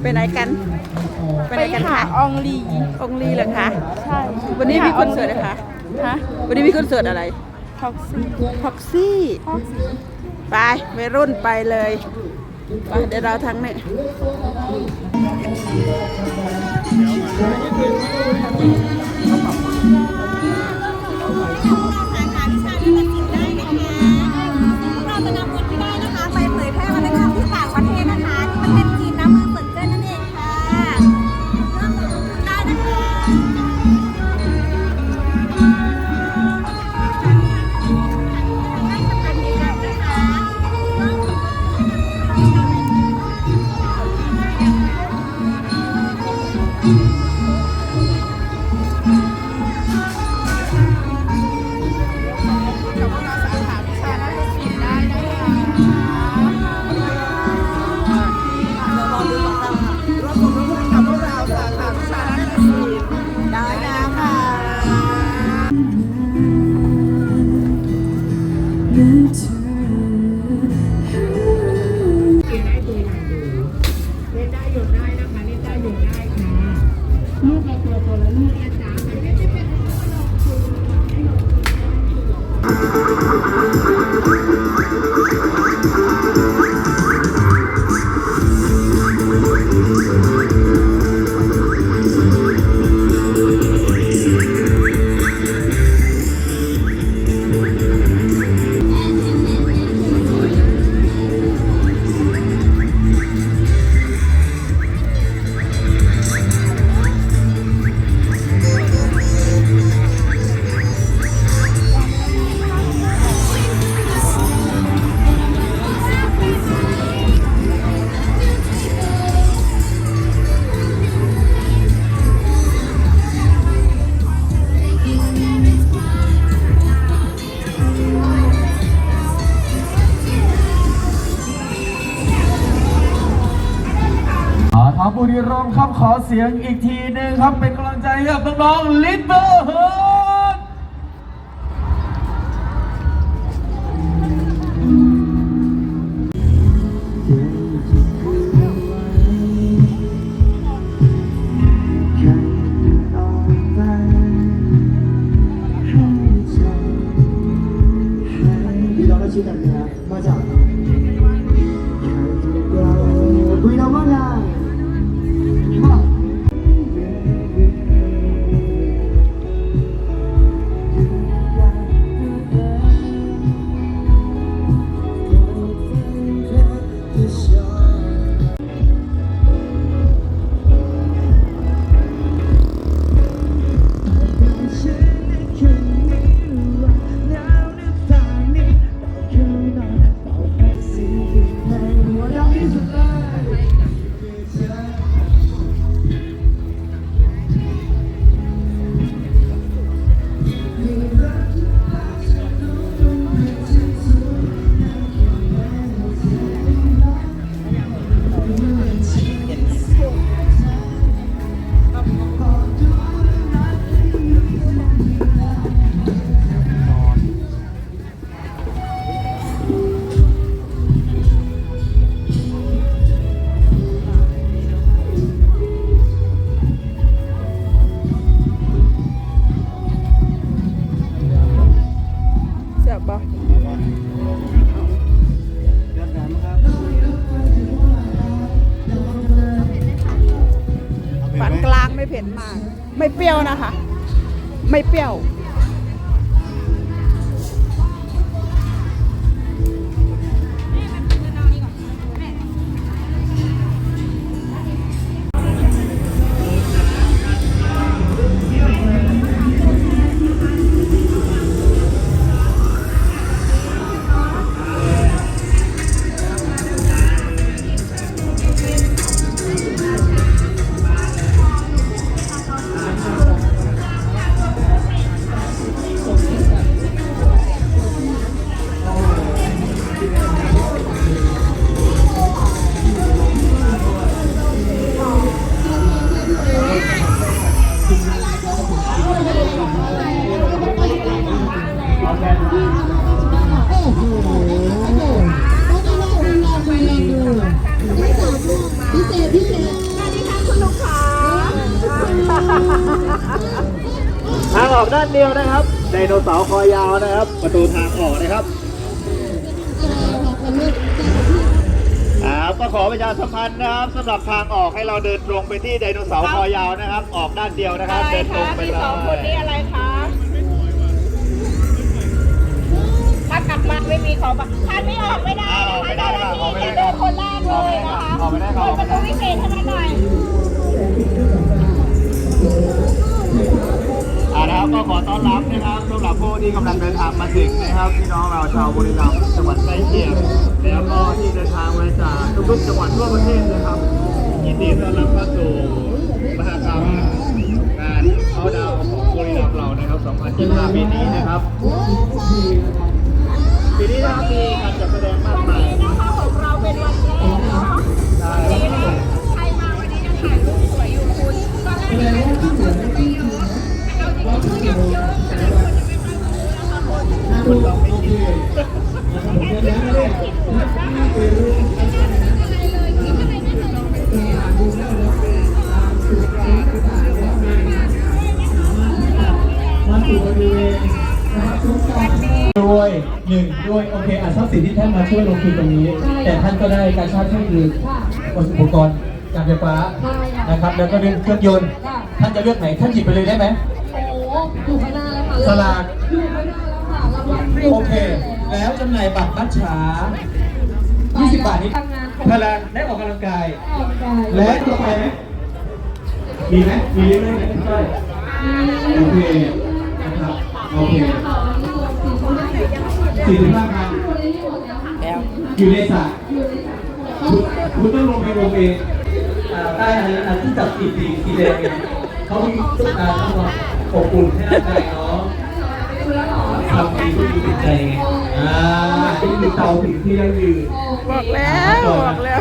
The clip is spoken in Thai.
ไปไหนกัน ไปไหนกันหาคะอองลีองลีเหรอคะใช่วันนี้มีคอนเสิร์ตนะคะฮะวันนี้มีคอนเสิร์ตอะไรท็อกซี่พ็อกซี่ท็อกซี่ไปวัยรุ่นไปเลยไปเดี๋ยวเราทั้งนี้เรา ของบุรีรัมย์ครับขอเสียงอีกทีหนึ่งครับเป็นกำลังใจให้กับน้องๆลิเบอร์เฮิร์ที่ากันน ไม่เผ็ดมาก ไม่เปรี้ยวนะคะ ไม่เปรี้ยว เดียวนะครับไดโนเสาร์คอยาวนะครับ ประตูทางออกนะครับอ่าก็ขอประชาสัมพันธ์นะครับสำหรับทางออกให้เราเดินตรงไปที่ไดโนเสาร์คอยาวนะครับ ออกด้านเดียวนะครับ เดินตรงไปเลยสองคนนี้อะไรคะถ้ากลับมาไม่มีของบัตรท่านไม่ออกไม่ได้ออกไม่ได้ครับออกไม่ได้เดินคนแรกเลยนะคะออกไม่ได้ครับเปิดประตูวิเศษให้มันหน่อย อ่านะครับก็ขอต้อนรับนะครับสำหรับผู้ที่กำลังเดินทางมาถึงนะครับพี่น้องเราชาวบุรีรัมย์จังหวัดใกล้เคียงแล้วก็ที่เดินทางมาจากทุกๆจังหวัดทั่วประเทศนะครับยินดีต้อนรับเข้าสู่มหากรรมงานเขาดาวของบุรีรัมย์เรานะครับ 2025 ปีนี้นะครับ ด้วยหนึ่งด้วยโอเคอะทรัพย์สินที่ท่านมาช่วยลงทุนตรงนี้ แต่ท่านก็ได้การชาร์จเครื่องมืออุปกรณ์การไฟฟ้านะครับแล้วก็เรื่องเครื่องยนต์ ท่านจะเลือกไหนท่านหยิบไปเลยได้ไหมโอ้อยู่ข้างหน้าแล้วค่ะสลากอยู่ข้างหน้าแล้วค่ะรางวัลโอเค แล้วจำหน่ายบัตรมัดฉา20 บาทนี้ทำงานพลังได้ออกกำลังกายออกกาย และต่อไปไหมมีไหมมีเรื่อยๆไหมใช่โอเคนะครับ โอเคสี่สิบห้าพันอยู่ในสระคุณคุณต้องลงไปลงเองอ่าใต้อันนั้นอันที่จับสีสีสีแดงเนี่ยเขามีตุ๊กตาต้องมาอบอุ่นให้ร่างกายเนาะทำดีก็ดีจิตใจไงอ่าที่มีเตาผิงที่ยั่งยืนบอกแล้วบอกแล้ว